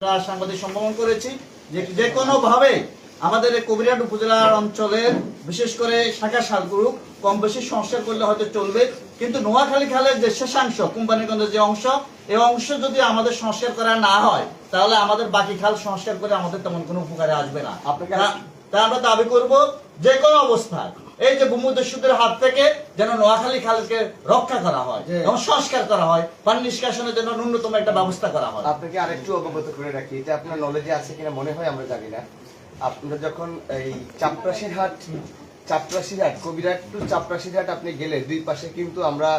সাংবাদিক সম্মেলন করেছি যে যে কোনো ভাবে আমাদের এই কবিরহাট উপজেলার অঞ্চলের বিশেষ করে শাখা শালগুলো কম বেশি সংস্কার করলে হয়তো চলবে। কিন্তু নোয়াখালী খালের যে শেষাংশ কোম্পানিগঞ্জের যে অংশ এই অংশ যদি আমাদের সংস্কার করা না হয় তাহলে আমাদের বাকি খাল সংস্কার করে আমাদের তেমন কোনো উপকারে আসবে না। তা আমরা দাবি করব যে কোনো অবস্থায়। এই যে ভূমিদস্যুদের হাত থেকে যেন নোয়াখালী খালকে রক্ষা করা হয় এবং সংস্কার করা হয় পানি নিষ্কাশনের জন্য ন্যূনতম একটা ব্যবস্থা করা হয়। আপনাকে আরেকটু অবগত করে রাখি এটা আপনার নলেজে আছে কিনা মনে হয় আমরা জানি না। আপনারা যখন এই চাপরাশির হাট চাপরাশির হাট কবিরাট টু চাপরাশির হাট আপনি গেলে দুই পাশে কিন্তু আমরা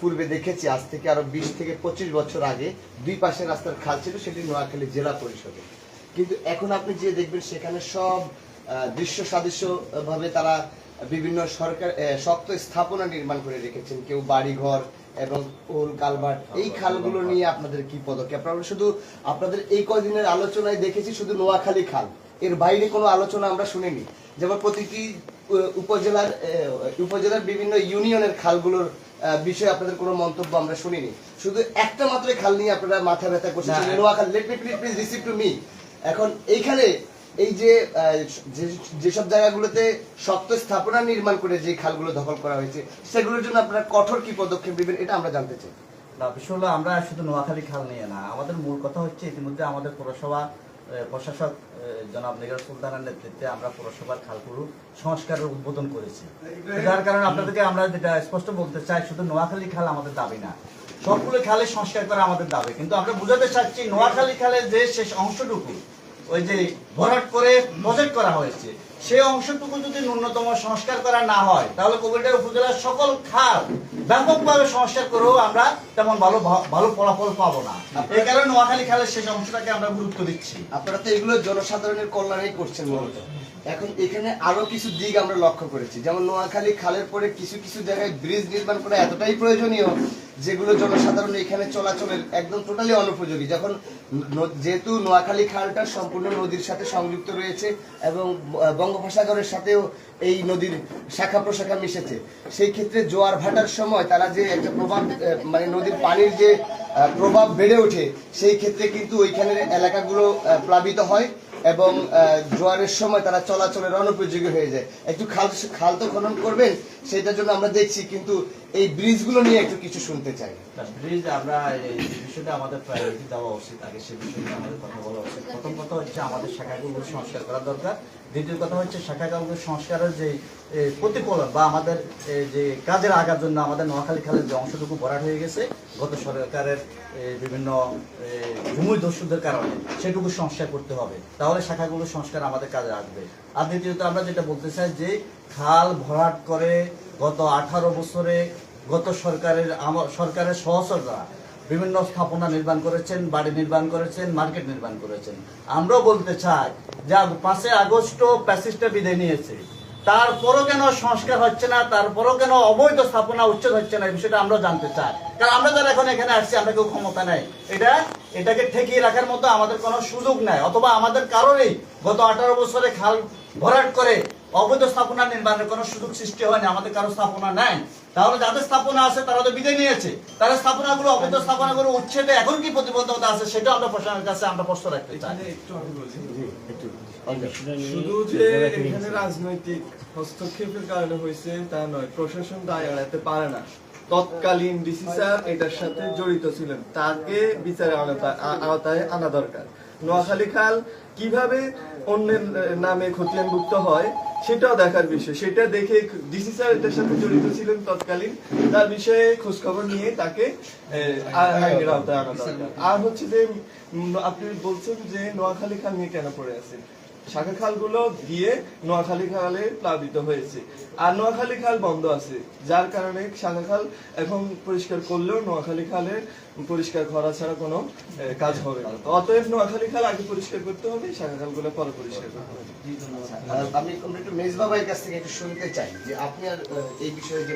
পূর্বে দেখেছি আজ থেকে আরও বিশ থেকে পঁচিশ বছর আগে দুই পাশে রাস্তার খাল ছিল সেটি নোয়াখালী জেলা পরিষদে। কিন্তু এখন আপনি যে দেখবেন সেখানে সব দৃশ্য সাদৃশ্য ভাবে তারা বিভিন্ন সরকার শক্ত স্থাপনা নির্মাণ করে রেখেছেন। কেউ বাড়িঘর এবং পোল কালভার্ট। এই খালগুলো নিয়ে আপনাদের কি পদক্ষেপ? আমরা শুধু আপনাদের এই কদিনের আলোচনায় দেখেছি শুধু নোয়াখালী খাল। এর বাইরে কোনো আলোচনা আমরা শুনিনি। যেমন প্রতিটি উপজেলার উপজেলার বিভিন্ন ইউনিয়নের খালগুলোর বিষয়ে আপনাদের কোনো মন্তব্য আমরা শুনিনি। শুধু একটা মাত্র খাল নিয়ে আপনারা মাথা ব্যথা করছেন। Noakhali let me please receive to me এখন এইখানে এই যে যেসব জায়গাগুলোতে শক্ত স্থাপনা নির্মাণ করে যে খালগুলো দখল করা হয়েছে, সেগুলোর জন্য আপনারা কঠোর কি পদক্ষেপ নেবেন এটা আমরা জানতে চাই। না, বিষয় হলো আমরা শুধু নোয়াখালী খাল নিয়ে না, আমাদের মূল কথা হচ্ছে ইতিমধ্যে আমাদের পৌরসভা প্রশাসক জনাব নিগার সুলতানের নেতৃত্বে আমরা পৌরসভার খালগুলো সংস্কারের উদ্বোধন করেছি। যার কারণে আপনাদেরকে আমরা যেটা স্পষ্ট বলতে চাই, শুধু নোয়াখালী খাল আমাদের দাবি না, সবগুলো খালে সংস্কার করা আমাদের দাবি। কিন্তু আমরা বুঝাতে চাচ্ছি, নোয়াখালী খালের যে শেষ অংশটুকু ওই যে ভরাট করে প্রজেক্ট করা হয়েছে, সেই অংশটুকু যদি ন্যূনতম সংস্কার করা না হয়, তাহলে কোভিডের উপজেলার সকল খাল ব্যাপকভাবে সংস্কার করেও আমরা তেমন ভালো ভালো ফলাফল পাবো না। এই কারণে নোয়াখালী খালের শেষ অংশটাকে আমরা গুরুত্ব দিচ্ছি। আপনারা তো এগুলো জনসাধারণের কল্যাণেই করছেন মূলত এখন এখানে আরও কিছু দিক আমরা লক্ষ্য করেছি। যেমন নোয়াখালী খালের পরে কিছু কিছু জায়গায় ব্রিজ নির্মাণ করা এতটাই প্রয়োজনীয় যেগুলো জনসাধারণ এখানে চলাচলের একদম টোটালি অনুপযোগী। যখন যেহেতু নোয়াখালী খালটা সম্পূর্ণ নদীর সাথে সংযুক্ত রয়েছে এবং বঙ্গোপসাগরের সাথেও এই নদীর শাখা প্রশাখা মিশেছে, সেই ক্ষেত্রে জোয়ার ভাটার সময় তারা যে একটা প্রভাব মানে নদীর পানির যে প্রভাব বেড়ে ওঠে, সেই ক্ষেত্রে কিন্তু ওইখানের এলাকাগুলো প্লাবিত হয়। এবং জোয়ারের সময় তারা চলাচলের অনুপযোগী হয়ে যায়। একটু খাল খাল তো খনন করবেন, সেটার জন্য আমরা দেখছি, কিন্তু এই ব্রিজগুলো নিয়ে একটু কিছু শুনতে চাই। ব্রিজ আমরা, এই বিষয়টা আমাদের প্রায়োরিটি দেওয়া উচিত, আগে সে বিষয়ে নিয়ে আমাদের কথা বলা উচিত। কথা হচ্ছে আমাদের শাখাগুলো সংস্কার করা দরকার। দ্বিতীয় কথা হচ্ছে শাখাগুলো সংস্কারের যে প্রতিফলন বা আমাদের যে কাজের আগার জন্য আমাদের নোয়াখালী খালের যে অংশটুকু ভরাট হয়ে গেছে, গত সরকারের বিভিন্ন ভূমি দস্যুদের কারণে সেটুকু সংস্কার করতে হবে। তাহলে শাখাগুলো সংস্কার আমাদের কাজে আসবে। আর দ্বিতীয়ত আমরা যেটা বলতে চাই যে, খাল ভরাট করে গত আঠারো বছরে গত সরকারের সরকারের সহসররা বিভিন্ন স্থাপনা নির্মাণ করেছেন, বাড়ি নির্মাণ করেছেন, মার্কেট নির্মাণ করেছেন। আমরাও বলতে চাই, যে পাঁচই আগস্ট প্যাসিসটা বিদায় নিয়েছে, তারপরও কেন সংস্কার হচ্ছে না, তারপরও কেন অবৈধ স্থাপনা উচ্ছেদ হচ্ছে না বিষয়টা আমরা জানতে চাই। কারণ আমরা যারা এখন এখানে আসছি, আমরা কেউ ক্ষমতা নেই। এটা, এটাকে ঠেকিয়ে রাখার মতো আমাদের কোনো সুযোগ নাই, অথবা আমাদের কারণেই গত আঠারো বছরে খাল ভরাট করে অবৈধ স্থাপনা নির্মাণের কোনো সুযোগ সৃষ্টি হয়নি, আমাদের কারও স্থাপনা নাই। তাহলে যাদের স্থাপনা আছে তারা তো বিদায় নিয়েছে। তারা স্থাপনাগুলো অবৈধ স্থাপনাগুলো উচ্ছেদে এখন কি প্রতিবন্ধকতা আছে সেটা আমরা প্রশাসনের কাছে আমরা প্রশ্ন রাখতে চাই। একটু শুধু যে এখানে রাজনৈতিক হস্তক্ষেপের কারণে হয়েছে তা নয় প্রশাসন দায় এড়াতে পারে না। তৎকালীন ডিসি স্যার এটার সাথে জড়িত ছিলেন। তাকে বিচারের আওতা- আওতায় আনা দরকার। নোয়াখালী খাল কীভাবে অন্যের নামে খতিয়ানভুক্ত হয় সেটাও দেখার বিষয়। সেটা দেখে ডিসি স্যার এটার সাথে জড়িত ছিলেন তৎকালীন। তার বিষয়ে খোঁজখবর নিয়ে তাকে আইনের আওতায় আনা দরকার। আর হচ্ছে যে আপনি বলছেন যে, নোয়াখালী খাল নিয়ে কেন পড়ে আছেন? শাখা খালগুলো দিয়ে নোয়াখালী খালে প্লাবিত হয়েছে। আর নোয়াখালী খাল বন্ধ আছে, যার কারণে শাখা খাল এখন পরিষ্কার করলেও নোয়াখালী খালে পরিষ্কার করা ছাড়া কোনো কাজ হবে না। অতএব নোয়াখালী খাল আগে পরিষ্কার করতে হবে শাখা খালগুলো পরে পরিষ্কার করতে হবে। আমি একটু মেজবা ভাইয়ের কাছ থেকে একটু শুনতে চাই যে আপনি আর এই বিষয়ে যে